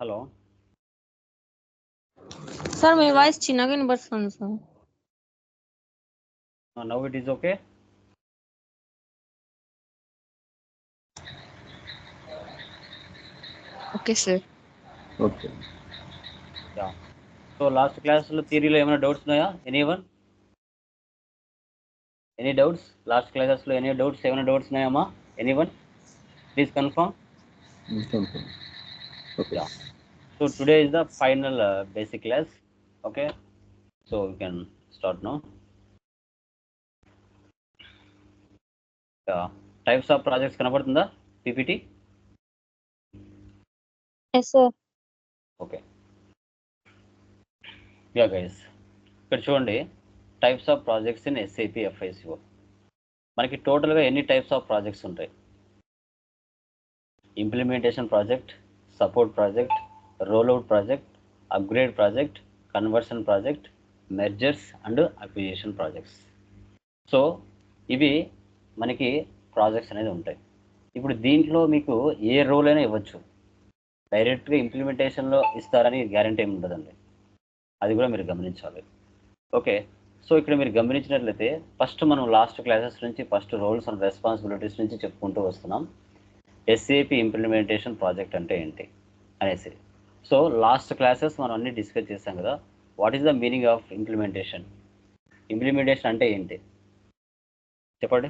Hello sir మీ voice చిన్నగా వినపడుతుంది sir now it is okay okay sir okay so last క్లాస్లో థియరీలో ఏమైనా డౌట్స్ ఉన్నాయా any one any doubts last క్లాసెస్లో ఎనీ డౌట్స్ ఏమైనా డౌట్స్ ఉన్నాయమ్మా any one please confirm okay so today is the final basic class okay so you can start no types of projects కనబడుతుందా? PPT yes sir okay yeah guys ఇక్కడ చూడండి. Types of projects in SIP FICO మనకి టోటల్గా ఎన్ని types of projects ఉంటాయి? Implementation project support project rollout project upgrade project conversion project mergers and acquisition projects. So ఇవి మనకి projects అనేది ఉంటాయి. ఇప్పుడు దీంట్లో మీకు ఏ రోల్ అయినా ఇవ్వచ్చు. డైరెక్ట్గా ఇంప్లిమెంటేషన్లో ఇస్తారని గ్యారంటీ ఏమి ఉండదండి. అది కూడా మీరు గమనించాలి. ఓకే. సో ఇక్కడ మీరు గమనించినట్లయితే ఫస్ట్ మనం లాస్ట్ క్లాసెస్ నుంచి ఫస్ట్ రోల్స్ అండ్ రెస్పాన్సిబిలిటీస్ నుంచి చెప్పుకుంటూ వస్తున్నాం. ఎస్ఏపి ఇంప్లిమెంటేషన్ ప్రాజెక్ట్ అంటే ఏంటి అనేసి. సో లాస్ట్ క్లాసెస్ మనం అన్ని డిస్కస్ చేస్తాం కదా. What is the meaning of implementation implementation అంటే ఏంటి? చెప్పండి.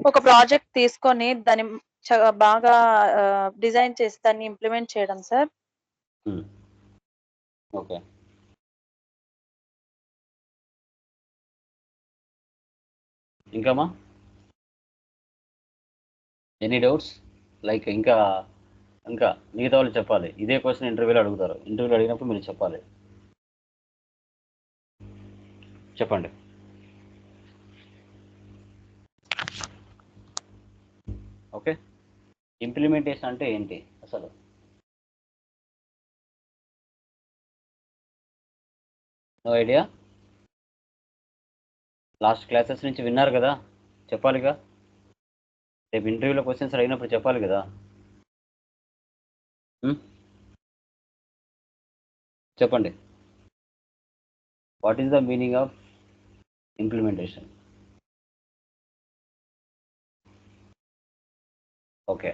ఒక ప్రాజెక్ట్ తీసుకొని దాన్ని చ- బాగా డిజైన్ చేసి దాన్ని ఇంప్లిమెంట్ చేయడం సార్ ఓకే ఇంకామా ఎనీ డౌట్స్ లైక్ ఇంకా ఇంకా మిగతా వాళ్ళు చెప్పాలి. ఇదే క్వశ్చన్ ఇంటర్వ్యూలో అడుగుతారు. ఇంటర్వ్యూలో అడిగినప్పుడు మీరు చెప్పాలి. చెప్పండి. ఓకే. ఇంప్లిమెంటేషన్ అంటే ఏంటి అసలు? No idea? లాస్ట్ క్లాసెస్ నుంచి విన్నారు కదా? చెప్పాలిగా? రేపు ఇంటర్వ్యూలో క్వశ్చన్స్ అడిగినప్పుడు చెప్పాలి కదా. చెప్పండి. What is the meaning of implementation okay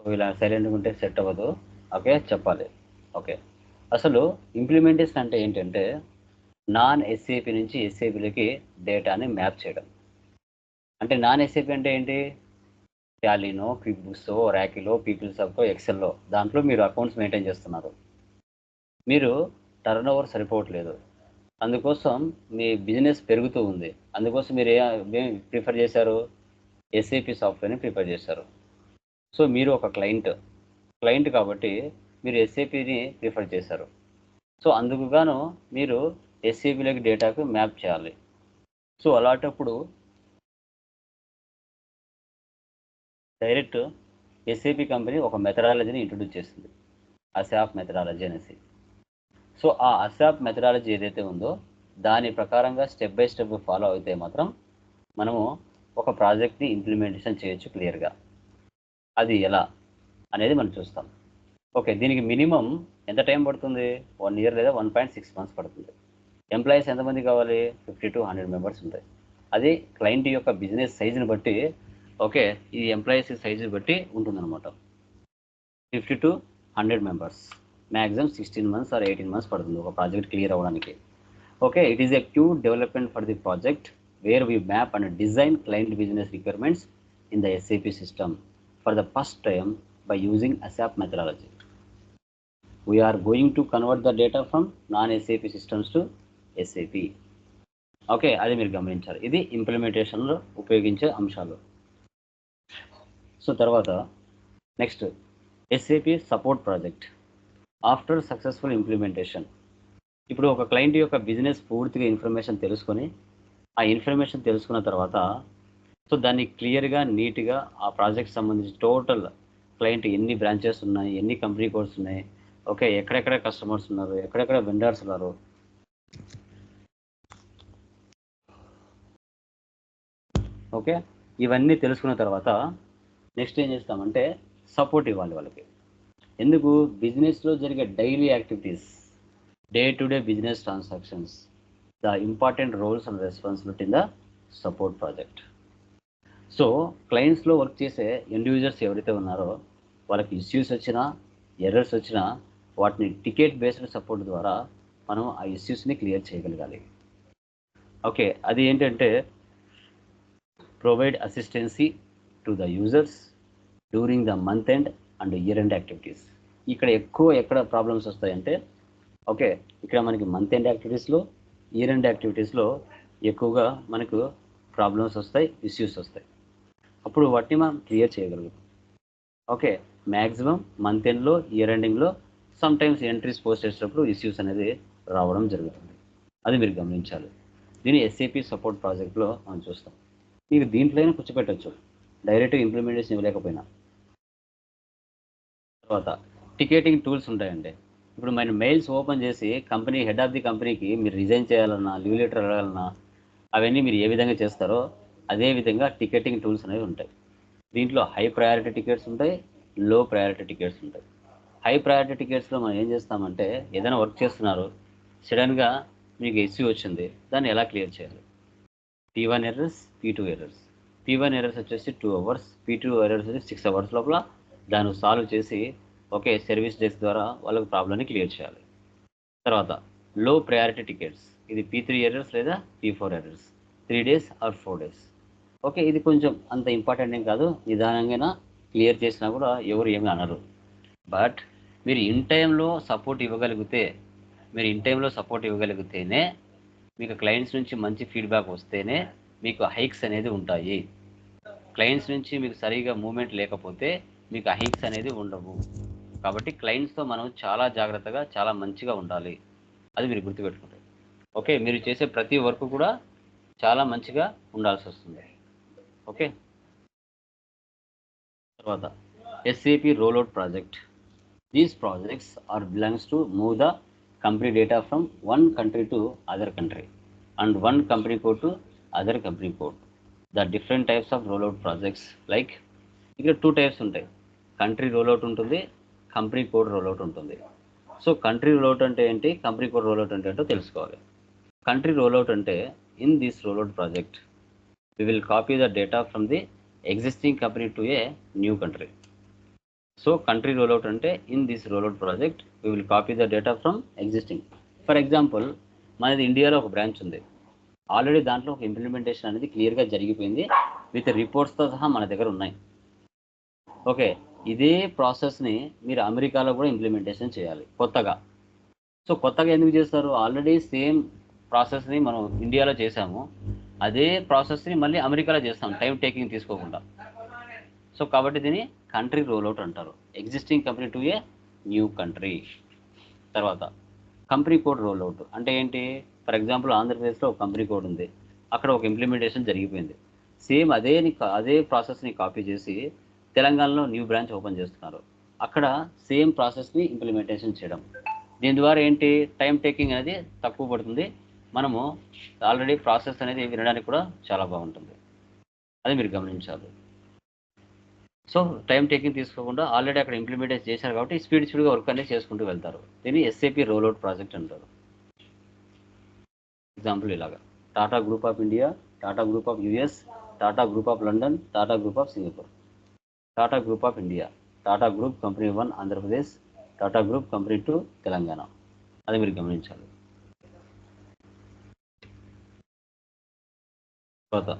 ఇలా సైలెంట్గా ఉంటే సెట్ అవ్వదు. ఓకే చెప్పాలి. ఓకే అసలు ఇంప్లిమెంటేషన్ అంటే ఏంటంటే నాన్ ఎస్ఏపి నుంచి ఎస్ఏపిలోకి డేటాని మ్యాప్ చేయడం. అంటే నాన్ ఎస్ఏపి అంటే ఏంటి? టాలీనో క్విక్బుక్సో ర్యాకిలో పీపుల్స్ అప్తో ఎక్సెల్లో దాంట్లో మీరు అకౌంట్స్ మెయింటైన్ చేస్తున్నారు. మీరు టర్న్ ఓవర్ సరిపోవట్లేదు. అందుకోసం మీ బిజినెస్ పెరుగుతూ ఉంది. అందుకోసం మీరు ఏ ప్రిఫర్ చేశారు? ఎస్ఏపి సాఫ్ట్వేర్ని ప్రిఫర్ చేశారు. సో మీరు ఒక క్లయింట్ క్లయింట్ కాబట్టి మీరు ఎస్ఏపిని ప్రిఫర్ చేశారు. సో అందుకు గాను మీరు ఎస్ఏపిలోకి డేటాకు మ్యాప్ చేయాలి. సో అలాంటప్పుడు డైరెక్ట్ ఎస్ఏపి కంపెనీ ఒక మెథడాలజీని ఇంట్రొడ్యూస్ చేసింది. అసాప్ మెథడాలజీ అనేసి. సో ఆ అసాప్ మెథడాలజీ ఏదైతే ఉందో దాని ప్రకారంగా స్టెప్ బై స్టెప్ ఫాలో అయితే మాత్రం మనము ఒక ప్రాజెక్ట్ని ఇంప్లిమెంటేషన్ చేయొచ్చు క్లియర్గా. అది ఎలా అనేది మనం చూస్తాం. ఓకే దీనికి మినిమం ఎంత టైం పడుతుంది? వన్ ఇయర్ లేదా వన్ పాయింట్ సిక్స్ మంత్స్ పడుతుంది. ఎంప్లాయీస్ ఎంతమంది కావాలి? ఫిఫ్టీ టు హండ్రెడ్ మెంబర్స్ ఉంటాయి. అది క్లయింట్ యొక్క బిజినెస్ సైజుని బట్టి ఓకే ఈ ఎంప్లాయీస్ సైజు బట్టి ఉంటుందన్నమాట. Fifty to hundred members maximum sixteen months or eighteen months పడుతుంది ఒక ప్రాజెక్ట్ క్లియర్ అవ్వడానికి. Okay it is a Q development for the project where we map and design client business requirements in the SAP system for the first time by using ASAP methodology we are going to convert the data from non SAP systems to SAP okay అది మీరు గమనించాలి. ఇది ఇంప్లిమెంటేషన్లో ఉపయోగించే అంశాలు. So తర్వాత next SAP support project after successful implementation ఇప్పుడు ఒక క్లయింట్ యొక్క బిజినెస్ పూర్తిగా ఇన్ఫర్మేషన్ తెలుసుకొని ఆ ఇన్ఫర్మేషన్ తెలుసుకున్న తర్వాత సో దాన్ని క్లియర్గా నీట్గా ఆ ప్రాజెక్ట్ సంబంధించి టోటల్ క్లయింట్ ఎన్ని బ్రాంచెస్ ఉన్నాయి ఎన్ని కంపెనీ కోడ్స్ ఉన్నాయి ఓకే ఎక్కడెక్కడ కస్టమర్స్ ఉన్నారు ఎక్కడెక్కడ వెండర్స్ ఉన్నారు. ఓకే? ఇవన్నీ తెలుసుకున్న తర్వాత నెక్స్ట్ ఏం చేస్తామంటే సపోర్ట్ ఇవ్వాలి వాళ్ళకి. ఎందుకు? బిజినెస్లో జరిగే daily activities day to day business transactions the important roles and responsibility in the support project so క్లయింట్స్లో work చేసే ఇండివిజువల్స్ ఎవరైతే ఉన్నారో వాళ్ళకి ఇష్యూస్ వచ్చినా ఎర్రర్స్ వచ్చినా వాటిని టికెట్ బేస్డ్ సపోర్ట్ ద్వారా మనం ఆ ఇష్యూస్ని క్లియర్ చేయగలగాలి. ఓకే అది ఏంటంటే provide assistance to the users during the month end and year end activities ఇక్కడ ఎక్కువ ఎక్కడ ప్రాబ్లమ్స్ వస్తాయంటే ఓకే ఇక్కడ మనకి మంత్ ఎండ్ యాక్టివిటీస్లో ఇయర్ ఎండ్ యాక్టివిటీస్లో ఎక్కువగా మనకు ప్రాబ్లమ్స్ వస్తాయి ఇష్యూస్ వస్తాయి. అప్పుడు వాటిని మనం క్లియర్ చేయగలుగుతాం. ఓకే మ్యాక్సిమం మంత్ ఎండ్లో ఇయర్ ఎండింగ్లో సమ్టైమ్స్ ఎంట్రీస్ పోస్ట్ చేసేటప్పుడు ఇష్యూస్ అనేది రావడం జరుగుతుంది. అది మీరు గమనించాలి. దీన్ని ఎస్ఏపి సపోర్ట్ ప్రాజెక్ట్లో మనం చూస్తాం. మీరు దీంట్లోనే కూర్చోపెట్టచ్చు డైరెక్ట్ ఇంప్లిమెంటేషన్ ఇవ్వలేకపోయినా. తర్వాత టికెటింగ్ టూల్స్ ఉంటాయండి. ఇప్పుడు మన మెయిల్స్ ఓపెన్ చేసి కంపెనీ హెడ్ ఆఫ్ ది కంపెనీకి మీరు రిజైన్ చేయాలన్నా లీవ్ లెటర్ అడగాలన్నా అవన్నీ మీరు ఏ విధంగా చేస్తారో అదే విధంగా టికెటింగ్ టూల్స్ అనేవి ఉంటాయి. దీంట్లో హై ప్రయారిటీ టికెట్స్ ఉంటాయి లో ప్రయారిటీ టికెట్స్ ఉంటాయి. హై ప్రయారిటీ టికెట్స్లో మనం ఏం చేస్తామంటే ఏదైనా వర్క్ చేస్తున్నారు సడన్గా మీకు ఇష్యూ వచ్చింది దాన్ని ఎలా క్లియర్ చేయాలి? P one errors P two errors P one errors వచ్చేసి two hours P two errors వచ్చి సిక్స్ అవర్స్ లోపల దాన్ని సాల్వ్ చేసి ఓకే సర్వీస్ డెస్క్ ద్వారా వాళ్ళకి ప్రాబ్లమ్ని క్లియర్ చేయాలి. తర్వాత లో ప్రయారిటీ టికెట్స్ ఇది పీ త్రీ ఎర్రర్స్ లేదా P four errors three days or four days okay ఇది కొంచెం అంత ఇంపార్టెంట్ ఏం కాదు. నిదానంగా క్లియర్ చేసినా కూడా ఎవరు ఏమీ అనరు. బట్ మీరు ఇన్ టైంలో సపోర్ట్ ఇవ్వగలిగితే మీరు ఇన్ టైంలో సపోర్ట్ ఇవ్వగలిగితేనే మీకు క్లయింట్స్ నుంచి మంచి ఫీడ్బ్యాక్ వస్తేనే మీకు హైక్స్ అనేది ఉంటాయి. క్లయింట్స్ నుంచి మీకు సరిగా మూమెంట్ లేకపోతే మీకు హైక్స్ అనేది ఉండవు. కాబట్టి క్లయింట్స్తో మనం చాలా జాగ్రత్తగా చాలా మంచిగా ఉండాలి. అది మీరు గుర్తుపెట్టుకుంటారు ఓకే? మీరు చేసే ప్రతి వర్క్ కూడా చాలా మంచిగా ఉండాల్సి వస్తుంది. ఓకే? తర్వాత SAP rollout project these projects are belongs to move the company data from one country to other country and one company code to other company code the different types of rollout projects like ఇక్కడ two types ఉంటాయి. Country rollout ఉంటుంది company code rollout ఉంటుంది. So country rollout అంటే ఏంటి? Company code rollout అంటే ఏంటో తెలుసుకోవాలి. Country rollout అంటే in this rollout project we will copy the data from the existing company to a new country so country rollout అంటే in this rollout project we will copy the data from existing for example మనది ఇండియాలో ఒక branch ఉంది. Already దాంట్లో ఒక implementation అనేది క్లియర్గా జరిగిపోయింది. విత్ రిపోర్ట్స్తో సహా మన దగ్గర ఉన్నాయి. ఓకే ఇదే ప్రాసెస్ని మీరు అమెరికాలో కూడా ఇంప్లిమెంటేషన్ చేయాలి. కొత్తగా. సో కొత్తగా ఎందుకు చేస్తారు? ఆల్రెడీ సేమ్ ప్రాసెస్ని మనం ఇండియాలో చేసాము అదే ప్రాసెస్ని మళ్ళీ అమెరికాలో చేస్తాం. టైం టేకింగ్ తీసుకోకుండా. సో కాబట్టి దీన్ని కంట్రీ రోల్అవుట్ అంటారు. Existing company to a new country తర్వాత. కంపెనీ కోడ్ రోల్అవుట్ అంటే ఏంటి? ఫర్ ఎగ్జాంపుల్ ఆంధ్రప్రదేశ్లో ఒక కంపెనీ కోడ్ ఉంది. అక్కడ ఒక ఇంప్లిమెంటేషన్ జరిగిపోయింది. సేమ్ అదే అదే ప్రాసెస్ని కాపీ చేసి తెలంగాణలో న్యూ బ్రాంచ్ ఓపెన్ చేస్తున్నారు. అక్కడ సేమ్ ప్రాసెస్ని ఇంప్లిమెంటేషన్ చేయడం. దీని ద్వారా ఏంటి? టైం టేకింగ్ అనేది తక్కువ పడుతుంది. మనము ఆల్రెడీ ప్రాసెస్ అనేది వినడానికి కూడా చాలా బాగుంటుంది. అది మీరు గమనించాలి. సో టైం టేకింగ్ తీసుకోకుండా ఆల్రెడీ అక్కడ ఇంప్లిమెంటేషన్ చేశారు కాబట్టి స్పీడ్ స్పీడ్గా వర్క్ అనేది చేసుకుంటూ వెళ్తారు. దీన్ని ఎస్ఏపి రోల్అవుట్ ప్రాజెక్ట్ అంటారు. ఎగ్జాంపుల్ ఇలాగా. Tata group of India Tata group of US Tata group of London Tata group of Singapore Tata group of India Tata group company one Andhra Pradesh Tata group company two Telangana అది మీరు గమనించాలి. తర్వాత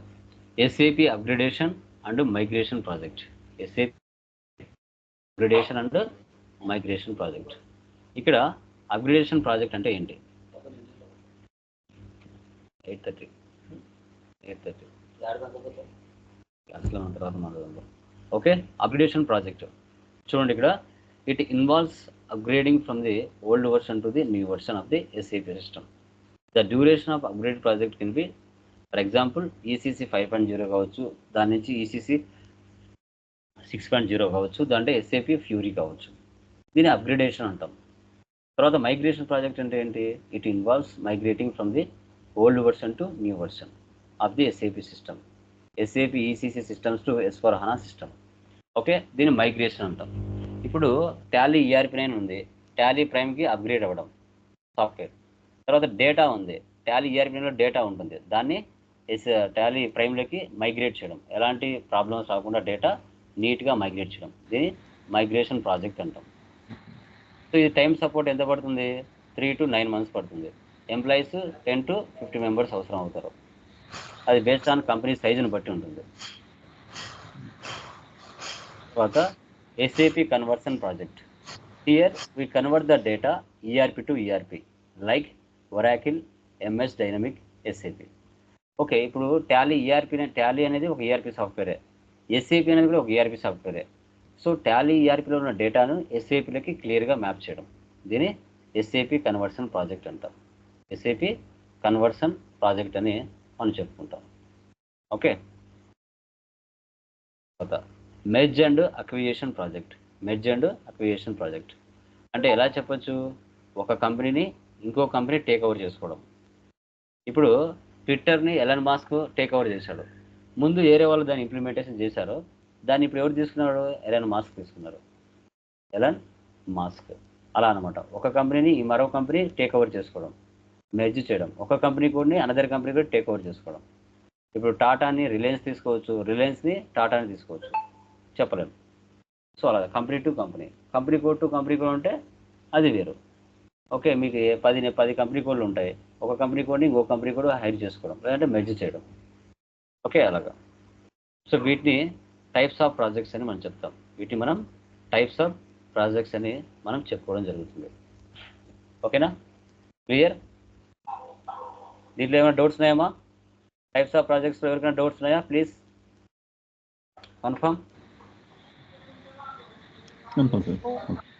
SAP upgradation and migration project SAP upgradation and migration project ఇక్కడ upgradation project అంటే ఏంటి? Eight thirty. Eight thirty. క్లాస్లో తర్వాత మాట్లాడదాం ఓకే? Upgradation project. చూడండి ఇక్కడ. It involves upgrading from the old version to the new version of the SAP system the duration of upgrade project can be for example ECC five point zero కావచ్చు. దాని నుంచి ECC six point zero కావచ్చు. దాంట్లో SAP fury కావచ్చు. దీని upgradation అంటాం. తర్వాత migration project అంటే ఏంటి? It involves migrating from the old version to new version of the SAP system SAP ECC systems to S for HANA system okay దీన్ని migration అంటాం. ఇప్పుడు టాలీ ఈఆర్పి నైన్ ఉంది. టాలీ ప్రైమ్కి upgrade అవ్వడం software తర్వాత data ఉంది. Tally ERP నైన్లో data ఉంటుంది. దాన్ని ఎస్ టాలీ ప్రైమ్లోకి మైగ్రేట్ చేయడం. ఎలాంటి ప్రాబ్లమ్స్ రాకుండా డేటా నీట్గా మైగ్రేట్ చేయడం. దీన్ని మైగ్రేషన్ ప్రాజెక్ట్ అంటాం. సో ఇది టైం సపోర్ట్ ఎంత పడుతుంది? త్రీ టు నైన్ మంత్స్ పడుతుంది. Employees ten to fifty members అవసరం అవుతారు. అది బేస్డ్ ఆన్ కంపెనీ సైజుని బట్టి ఉంటుంది. తర్వాత SAP conversion project here we convert the data ERP to ERP like Oracle MS dynamic SAP okay ఇప్పుడు టాలీ ఈఆర్పి టాలీ అనేది ఒక ఈఆర్పి సాఫ్ట్వేరే ఎస్ఏపి అనేది కూడా ఒక ఈఆర్పి సాఫ్ట్వేరే సో టాలీ ఈఆర్పిలో ఉన్న డేటాను ఎస్ఏపిలోకి క్లియర్గా మ్యాప్ చేయడం. దీని ఎస్ఏపి కన్వర్షన్ ప్రాజెక్ట్ అంటారు ఎస్ఏపి కన్వర్షన్ ప్రాజెక్ట్ అని మనం చెప్పుకుంటాం. ఓకే తర్వాత merge and acquisition project merge and acquisition project అంటే ఎలా చెప్పొచ్చు? ఒక కంపెనీని ఇంకో కంపెనీ టేక్ ఓవర్ చేసుకోవడం. ఇప్పుడు ట్విట్టర్ని ఎలన్ మాస్క్ టేక్ ఓవర్ చేశాడు. ముందు ఏరే వాళ్ళు దాన్ని ఇంప్లిమెంటేషన్ చేశారో. దాన్ని ఇప్పుడు ఎవరు తీసుకున్నాడు ఎలన్ మాస్క్ తీసుకున్నారు. ఎలన్ మాస్క్ అలా అనమాట ఒక కంపెనీని ఈ మరో కంపెనీ టేక్ ఓవర్ చేసుకోవడం. మెర్జ్ చేయడం. ఒక కంపెనీ కూడా అనదర్ కంపెనీ కూడా టేక్ ఓవర్ చేసుకోవడం. ఇప్పుడు టాటాని రిలయన్స్ తీసుకోవచ్చు. రిలయన్స్ని టాటాని తీసుకోవచ్చు. చెప్పలేము. సో అలా company to company company code to company code ఉంటే అది వేరు. ఓకే మీకు పది పది కంపెనీ కోడ్లు ఉంటాయి. ఒక కంపెనీ కోడ్ని ఇంకో కంపెనీ కోడ్ హైర్ చేసుకోవడం. లేదంటే మెర్జ్ చేయడం. ఓకే అలాగా. సో వీటిని టైప్స్ ఆఫ్ ప్రాజెక్ట్స్ అని మనం చెప్తాం. వీటిని మనం టైప్స్ ఆఫ్ ప్రాజెక్ట్స్ అని మనం చెప్పుకోవడం జరుగుతుంది. ఓకేనా? క్లియర్ దీంట్లో ఏమైనా డౌట్స్ ఉన్నాయమ్మా టైప్స్ ఆఫ్ ప్రాజెక్ట్స్లో ఎవరికైనా డౌట్స్ ఉన్నాయా ప్లీజ్ కన్ఫర్మ్ కన్ఫర్మ్ సార్